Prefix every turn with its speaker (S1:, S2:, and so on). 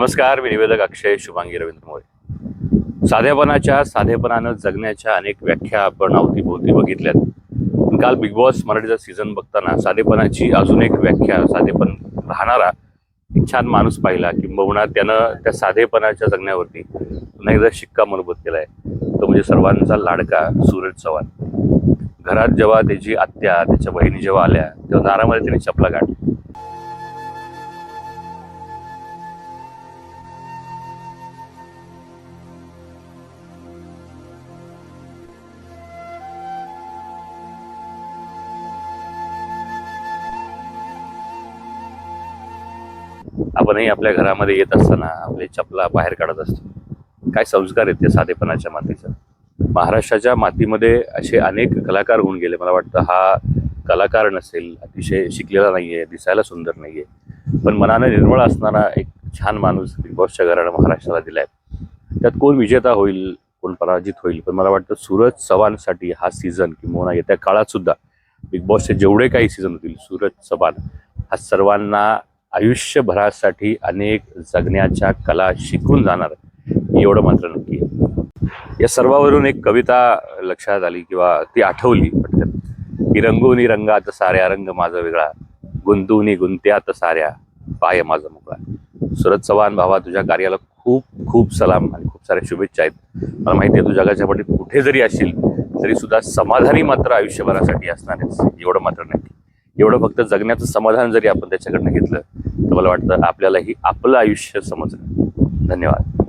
S1: नमस्कार मी निवेदक अक्षय शुभांगी रवींद्र मोरे. साधेपणाच्या साधेपणानं जगण्याच्या अनेक व्याख्या आपण अवतीभोवती बघितल्यात. पण काल बिग बॉस मराठीचा सीझन बघताना साधेपणाची अजून एक व्याख्या साधेपण राहणारा एक छान माणूस पाहिला किंबहुना त्यानं त्या साधेपणाच्या जगण्यावरती पुन्हा एकदा शिक्का मजबूत केलाय. तो म्हणजे सर्वांचा लाडका सूरज चव्हाण. घरात जेव्हा त्याची आत्या त्याच्या बहिणी जेव्हा आल्या तेव्हा दारामध्ये त्याने चपला काढल्या आपणही आपल्या घरामध्ये येत असताना आपले चपला बाहेर काढत असतो. काय संस्कार आहेत त्या साधेपणाच्या मातीचा? महाराष्ट्राच्या मातीमध्ये असे अनेक कलाकार होऊन गेले. मला वाटतं हा कलाकार नसेल अतिशय शिकलेला नाही आहे दिसायला सुंदर नाही आहे पण मनाने निर्मळ असणारा एक छान माणूस बिग बॉसच्या घरानं महाराष्ट्राला दिलाय. त्यात कोण विजेता होईल कोण पराजित होईल? पण मला वाटतं सूरज चव्हाणसाठी हा सीझन किंवा येत्या काळात सुद्धा बिग बॉसचे जेवढे काही सीझन होतील सूरज चव्हाण हा सर्वांना आयुष्यभरासाठी अनेक जगण्याच्या कला शिकून जाणार एवढं मात्र नक्की आहे. या सर्वावरून एक कविता लक्षात आली किंवा ती आठवली पटकन. की रंगोनी रंगात साऱ्या रंग माझा वेगळा गुंतूनी गुंत्यात साऱ्या पाय माझा मोकळा. सुरत चव्हाण भावा तुझ्या कार्याला खूप खूप सलाम आणि खूप साऱ्या शुभेच्छा आहेत. मला माहिती आहे तू जगाच्या पाठीत कुठे जरी असेल तरी सुद्धा समाधानी मात्र आयुष्यभरासाठी असणारच एवढं मात्र नक्की. एवढं फक्त जगण्याचं समाधान जरी आपण त्याच्याकडनं घेतलं तर मला वाटतं आपल्यालाही आपलं आयुष्य समजलं. धन्यवाद.